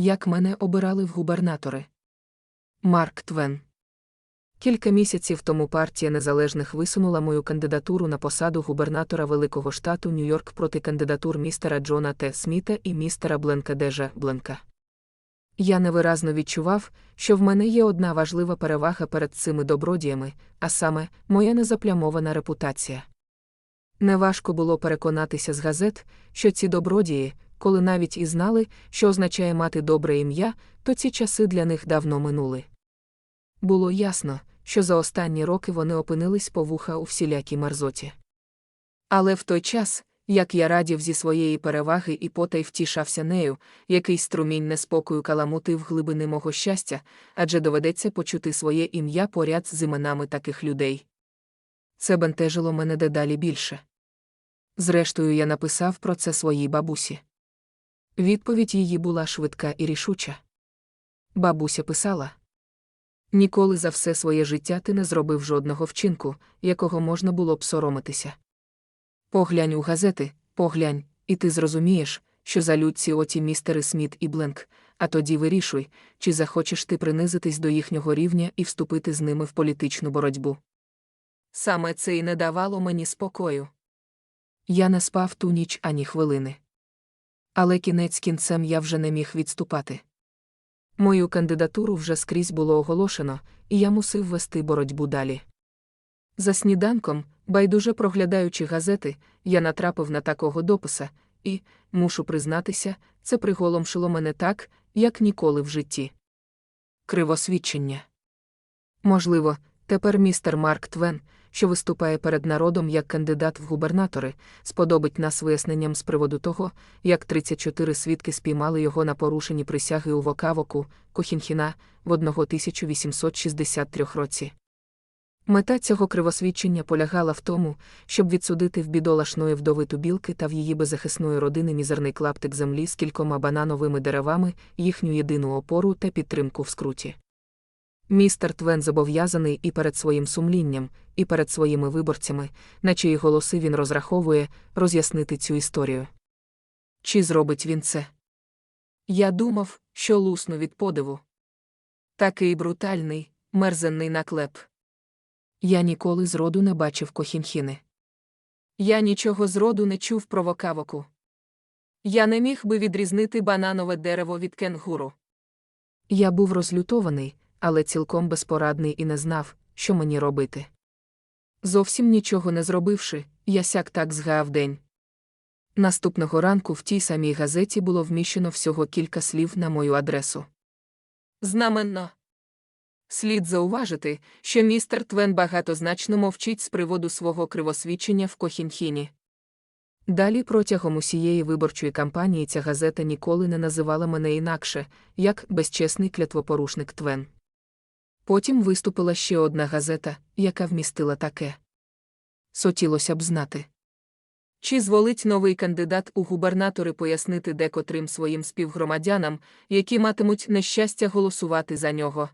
як мене обирали в губернатори. Марк Твен. Кілька місяців тому партія незалежних висунула мою кандидатуру на посаду губернатора Великого штату Нью-Йорк проти кандидатур містера Джона Т. Сміта і містера Бленка Дежа Бленка. Я невиразно відчував, що в мене є одна важлива перевага перед цими добродіями, а саме моя незаплямована репутація. Неважко було переконатися з газет, що ці добродії, коли навіть і знали, що означає мати добре ім'я, то ці часи для них давно минули. Було ясно, що за останні роки вони опинились по вуха у всілякій мерзоті. Але в той час, як я радів зі своєї переваги і потай втішався нею, який струмінь неспокою каламутив глибини мого щастя, адже доведеться почути своє ім'я поряд з іменами таких людей. Це бентежило мене дедалі більше. Зрештою, я написав про це своїй бабусі. Відповідь її була швидка і рішуча. Бабуся писала Ніколи за все своє життя ти не зробив жодного вчинку, якого можна було б соромитися. Поглянь у газети, поглянь, і ти зрозумієш, що за людці оті містери Сміт і Бленк, а тоді вирішуй, чи захочеш ти принизитись до їхнього рівня і вступити з ними в політичну боротьбу. Саме це й не давало мені спокою. Я не спав ту ніч ані хвилини. Але кінець кінцем я вже не міг відступати. Мою кандидатуру вже скрізь було оголошено, і я мусив вести боротьбу далі. За сніданком, байдуже проглядаючи газети, я натрапив на такого дописа, і, мушу признатися, це приголомшило мене так, як ніколи в житті. Кривосвідчення. Можливо, тепер містер Марк Твен, що виступає перед народом як кандидат в губернатори, сподобить нас виясненням з приводу того, як 34 свідки спіймали його на порушенні присяги у Вокавоку, Кохінхіна, в 1863 році. Мета цього кривосвідчення полягала в тому, щоб відсудити в бідолашної вдовиту білки та в її беззахисної родини мізерний клаптик землі з кількома банановими деревами, їхню єдину опору та підтримку в скруті. Містер Твен зобов'язаний і перед своїм сумлінням, і перед своїми виборцями, на чиї голоси він розраховує, роз'яснити цю історію. Чи зробить він це? Я думав, що лусну від подиву. Такий брутальний, мерзенний наклеп. Я ніколи зроду не бачив кохінхіни. Я нічого зроду не чув про вокавоку. Я не міг би відрізнити бананове дерево від кенгуру. Я був розлютований, але цілком безпорадний і не знав, що мені робити. Зовсім нічого не зробивши, я сяк так згаяв день. Наступного ранку в тій самій газеті було вміщено всього кілька слів на мою адресу. Знаменно. Слід зауважити, що містер Твен багатозначно мовчить з приводу свого кривосвідчення в Кохінхіні. Далі протягом усієї виборчої кампанії ця газета ніколи не називала мене інакше, як безчесний клятвопорушник Твен. Потім виступила ще одна газета, яка вмістила таке. Сотілося б знати. Чи зволить новий кандидат у губернатори пояснити декотрим своїм співгромадянам, які матимуть нещастя голосувати за нього?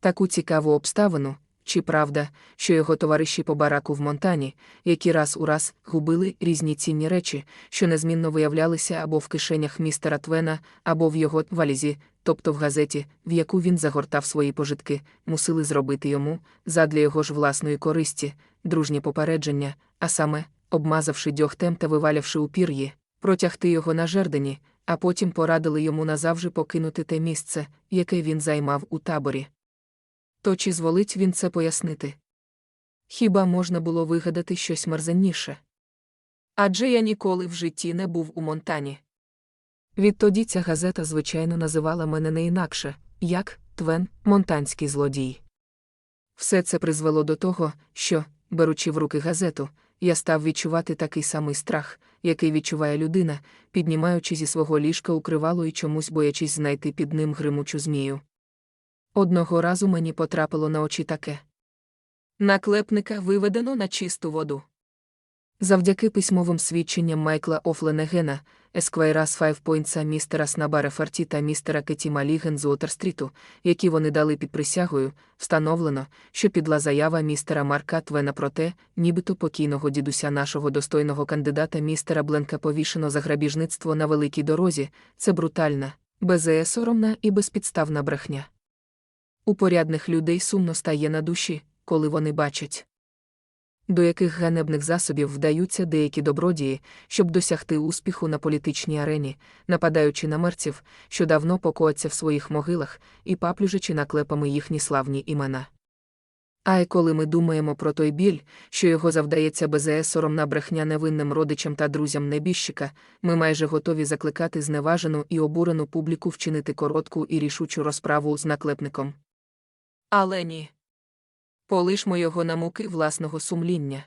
Таку цікаву обставину, чи правда, що його товариші по бараку в Монтані, які раз у раз губили різні цінні речі, що незмінно виявлялися або в кишенях містера Твена, або в його валізі, тобто в газеті, в яку він загортав свої пожитки, мусили зробити йому, задля його ж власної користі, дружнє попередження, а саме, обмазавши дьогтем та вивалявши у пір'ї, протягти його на жердені, а потім порадили йому назавжди покинути те місце, яке він займав у таборі. То чи зволить він це пояснити? Хіба можна було вигадати щось мерзенніше? Адже я ніколи в житті не був у Монтані. Відтоді ця газета, звичайно, називала мене не інакше, як Твен, монтанський злодій. Все це призвело до того, що, беручи в руки газету, я став відчувати такий самий страх, який відчуває людина, піднімаючи зі свого ліжка укривало і чомусь боячись знайти під ним гримучу змію. Одного разу мені потрапило на очі таке. Наклепника виведено на чисту воду. Завдяки письмовим свідченням Майкла Офленегена, Есквайра Файвпойнтса містера Снабара Фарті та містера Кетіма Ліген з Уотерстріту, які вони дали під присягою, встановлено, що підла заява містера Марка Твена про те, нібито покійного дідуся нашого достойного кандидата містера Бленка повішено за грабіжництво на великій дорозі, це брутальна, безеєсоромна і безпідставна брехня. У порядних людей сумно стає на душі, коли вони бачать, до яких ганебних засобів вдаються деякі добродії, щоб досягти успіху на політичній арені, нападаючи на мерців, що давно покояться в своїх могилах, і паплюжачи наклепами їхні славні імена. А й коли ми думаємо про той біль, що його завдається безеє соромна брехня невинним родичам та друзям небіжчика, ми майже готові закликати зневажену і обурену публіку вчинити коротку і рішучу розправу з наклепником. Але ні. Полишмо його на муки власного сумління.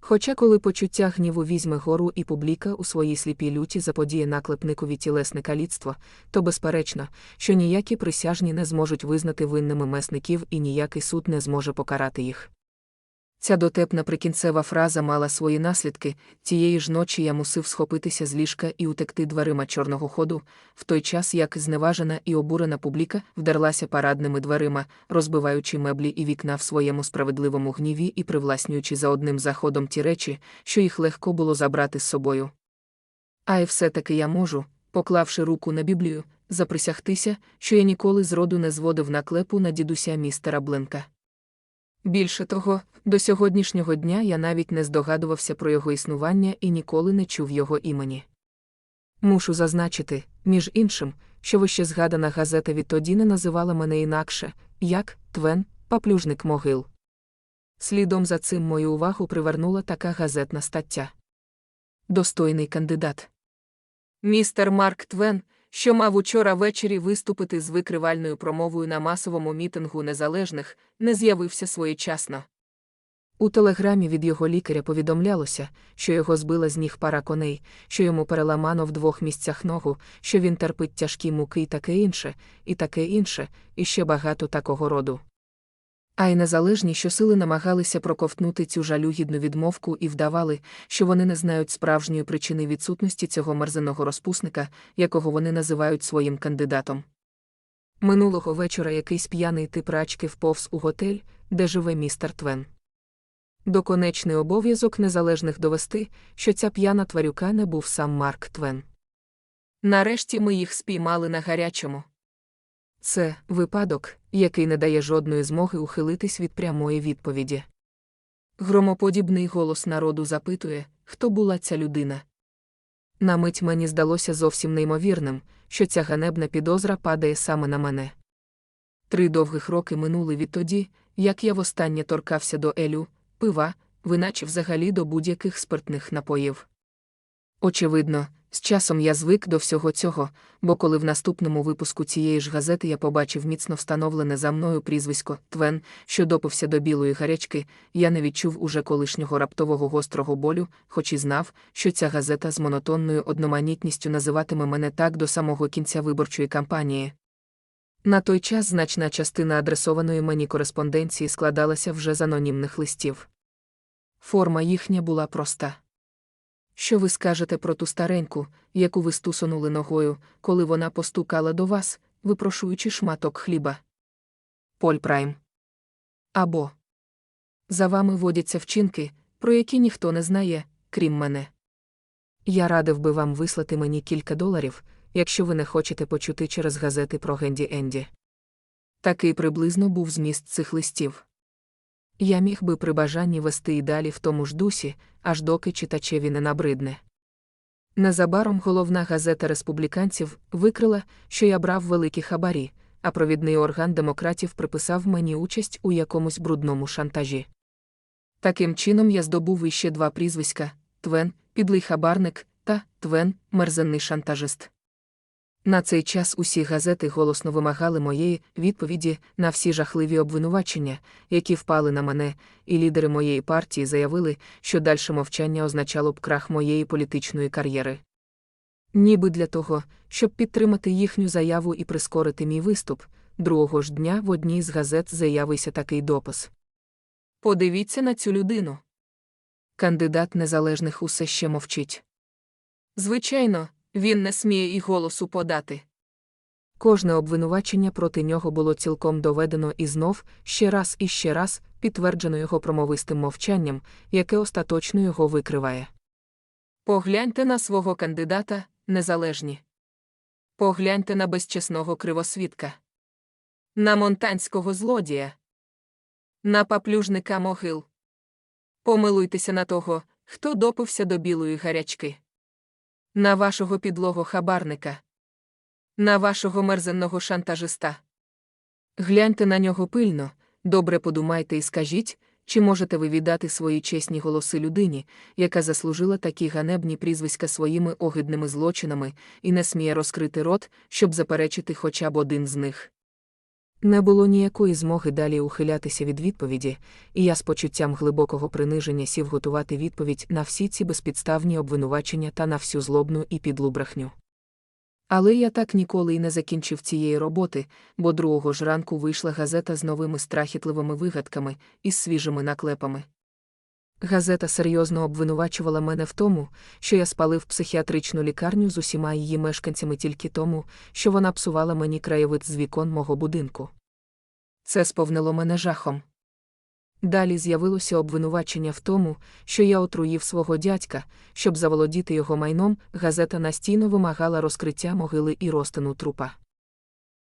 Хоча коли почуття гніву візьме гору і публіка у своїй сліпій люті заподіє наклепникові тілесне каліцтво, то безперечно, що ніякі присяжні не зможуть визнати винними месників і ніякий суд не зможе покарати їх. Ця дотепна прикінцева фраза мала свої наслідки. Тієї ж ночі я мусив схопитися з ліжка і утекти дверима чорного ходу, в той час як зневажена і обурена публіка вдерлася парадними дверима, розбиваючи меблі і вікна в своєму справедливому гніві і привласнюючи за одним заходом ті речі, що їх легко було забрати з собою. А й все-таки я можу, поклавши руку на Біблію, заприсягтися, що я ніколи зроду не зводив наклепу на дідуся містера Бленка. Більше того, до сьогоднішнього дня я навіть не здогадувався про його існування і ніколи не чув його імені. Мушу зазначити, між іншим, що вище згадана газета відтоді не називала мене інакше, як Твен, паплюжник могил. Слідом за цим мою увагу привернула така газетна стаття. Достойний кандидат. Містер Марк Твен, що мав учора ввечері виступити з викривальною промовою на масовому мітингу незалежних, не з'явився своєчасно. У телеграмі від його лікаря повідомлялося, що його збила з ніг пара коней, що йому переламано в двох місцях ногу, що він терпить тяжкі муки і таке інше, і таке інше, і ще багато такого роду. А й незалежні щосили намагалися проковтнути цю жалюгідну відмовку і вдавали, що вони не знають справжньої причини відсутності цього мерзеного розпусника, якого вони називають своїм кандидатом. Минулого вечора якийсь п'яний тип рачки вповз у готель, де живе містер Твен. Доконечний обов'язок незалежних довести, що ця п'яна тварюка не був сам Марк Твен. Нарешті ми їх спіймали на гарячому. Це випадок, який не дає жодної змоги ухилитись від прямої відповіді. Громоподібний голос народу запитує, хто була ця людина. На мить мені здалося зовсім неймовірним, що ця ганебна підозра падає саме на мене. Три довгих роки минули відтоді, як я востаннє торкався до Елю, пива, виначе взагалі до будь-яких спиртних напоїв. Очевидно, з часом я звик до всього цього, бо коли в наступному випуску цієї ж газети я побачив міцно встановлене за мною прізвисько Твен, що допився до білої гарячки, я не відчув уже колишнього раптового гострого болю, хоч і знав, що ця газета з монотонною одноманітністю називатиме мене так до самого кінця виборчої кампанії. На той час значна частина адресованої мені кореспонденції складалася вже з анонімних листів. Форма їхня була проста. Що ви скажете про ту стареньку, яку ви стусонули ногою, коли вона постукала до вас, випрошуючи шматок хліба? Поль Прайм. Або За вами водяться вчинки, про які ніхто не знає, крім мене. Я радив би вам вислати мені кілька доларів, якщо ви не хочете почути через газети про Генді Енді. Такий приблизно був зміст цих листів. Я міг би при бажанні вести і далі в тому ж дусі, аж доки читачеві не набридне. Незабаром головна газета республіканців викрила, що я брав великі хабарі, а провідний орган демократів приписав мені участь у якомусь брудному шантажі. Таким чином я здобув іще два прізвиська Твен, підлий хабарник та Твен, мерзенний шантажист. На цей час усі газети голосно вимагали моєї відповіді на всі жахливі обвинувачення, які впали на мене, і лідери моєї партії заявили, що дальше мовчання означало б крах моєї політичної кар'єри. Ніби для того, щоб підтримати їхню заяву і прискорити мій виступ, другого ж дня в одній з газет заявився такий допис. Подивіться на цю людину. Кандидат незалежних усе ще мовчить. Звичайно, він не сміє і голосу подати. Кожне обвинувачення проти нього було цілком доведено і знов, ще раз і ще раз, підтверджено його промовистим мовчанням, яке остаточно його викриває. Погляньте на свого кандидата, незалежні. Погляньте на безчесного кривосвідка. На монтанського злодія. На паплюжника могил. Помилуйтеся на того, хто допився до білої гарячки. На вашого підлого хабарника. На вашого мерзенного шантажиста. Гляньте на нього пильно, добре подумайте і скажіть, чи можете ви віддати свої чесні голоси людині, яка заслужила такі ганебні прізвиська своїми огидними злочинами і не сміє розкрити рот, щоб заперечити хоча б один з них. Не було ніякої змоги далі ухилятися від відповіді, і я з почуттям глибокого приниження сів готувати відповідь на всі ці безпідставні обвинувачення та на всю злобну і підлу брехню. Але я так ніколи й не закінчив цієї роботи, бо другого ж ранку вийшла газета з новими страхітливими вигадками і з свіжими наклепами. Газета серйозно обвинувачувала мене в тому, що я спалив психіатричну лікарню з усіма її мешканцями тільки тому, що вона псувала мені краєвид з вікон мого будинку. Це сповнило мене жахом. Далі з'явилося обвинувачення в тому, що я отруїв свого дядька, щоб заволодіти його майном, газета настійно вимагала розкриття могили і розтину трупа.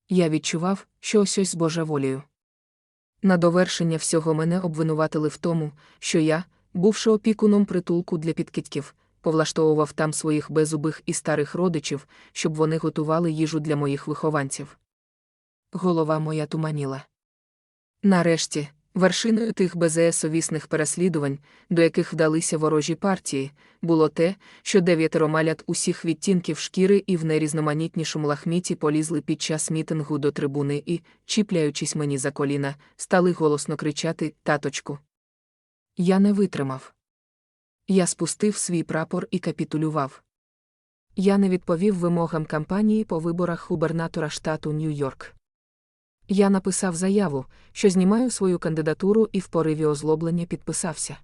Я відчував, що ось ось божеволію. На довершення всього мене обвинуватили в тому, що я, бувши опікуном притулку для підкидьків, повлаштовував там своїх беззубих і старих родичів, щоб вони готували їжу для моїх вихованців. Голова моя туманіла. Нарешті, вершиною тих безеесовісних переслідувань, до яких вдалися ворожі партії, було те, що дев'ятеро малят усіх відтінків шкіри і в найрізноманітнішому лахміті полізли під час мітингу до трибуни і, чіпляючись мені за коліна, стали голосно кричати Таточку. Я не витримав. Я спустив свій прапор і капітулював. Я не відповів вимогам кампанії по виборах губернатора штату Нью-Йорк. Я написав заяву, що знімаю свою кандидатуру і в пориві озлоблення підписався.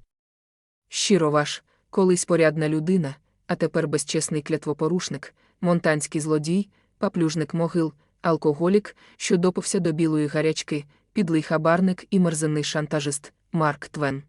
Щиро ваш, колись порядна людина, а тепер безчесний клятвопорушник, монтанський злодій, паплюжник могил, алкоголік, що допився до білої гарячки, підлий хабарник і мерзенний шантажист Марк Твен.